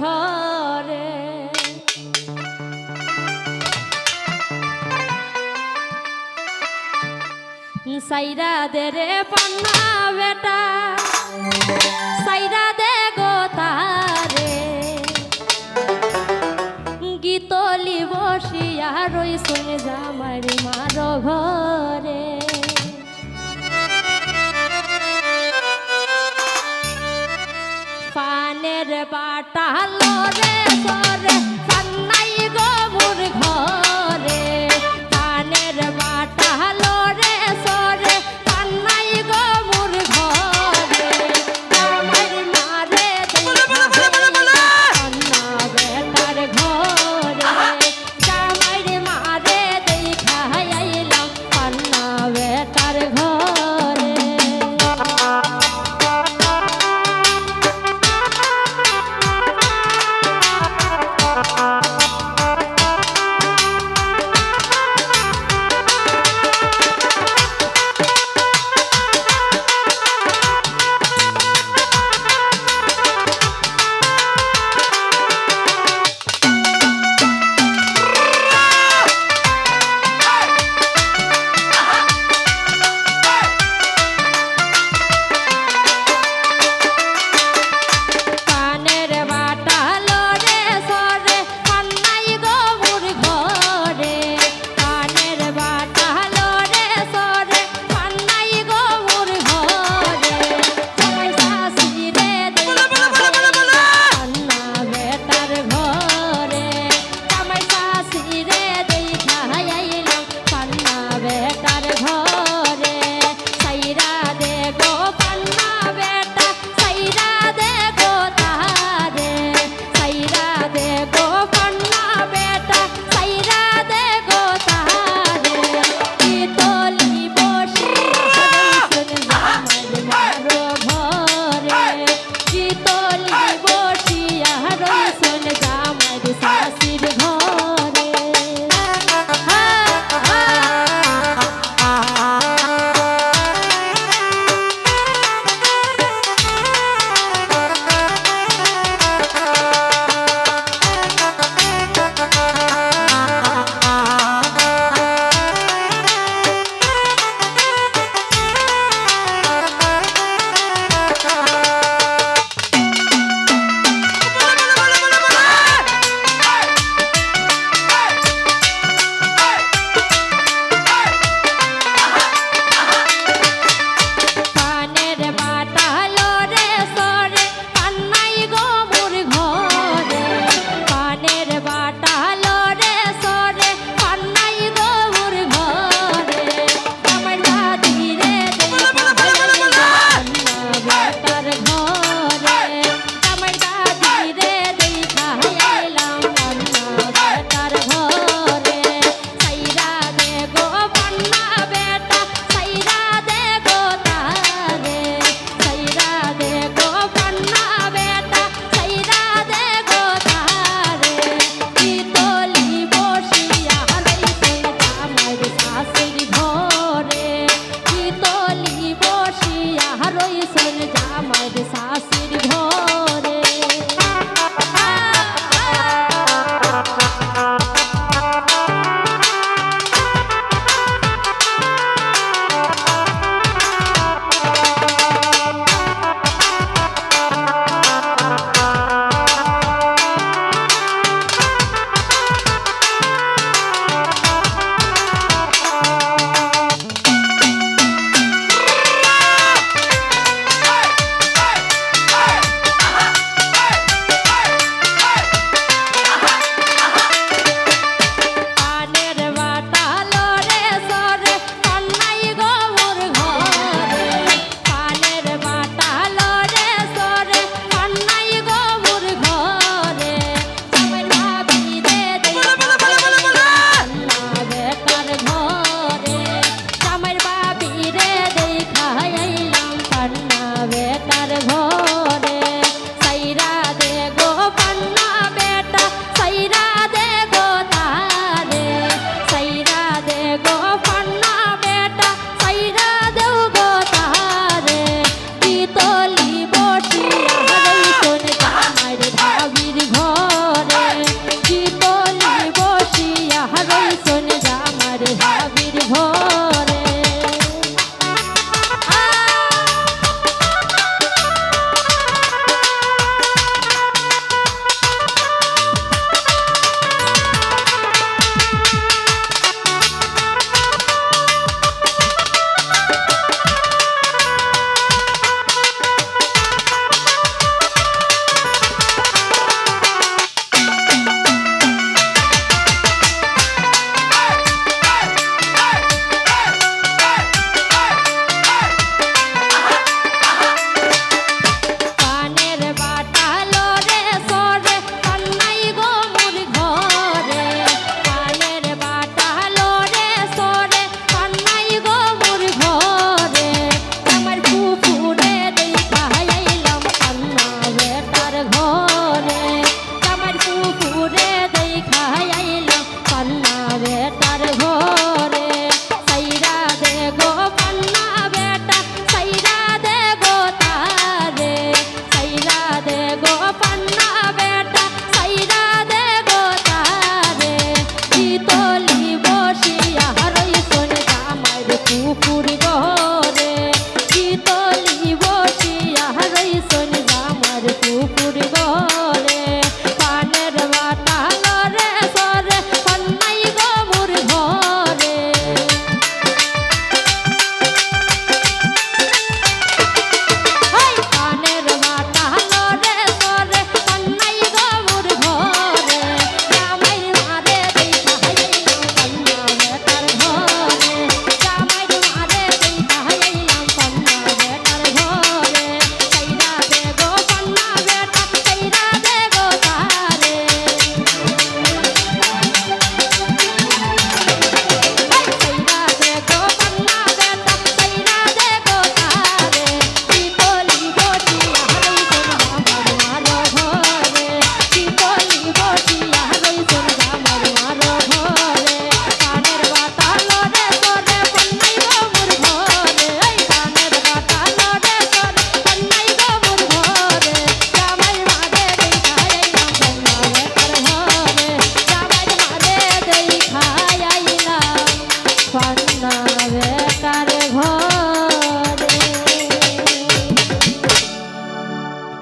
ঘরে। সাইরা দে রে পান্না বেটা, সাইরা দে গো তারে। গীতলি বসিয়া রই শুনে যা মারি মার ঘরে। পাঠালো রে। When I die.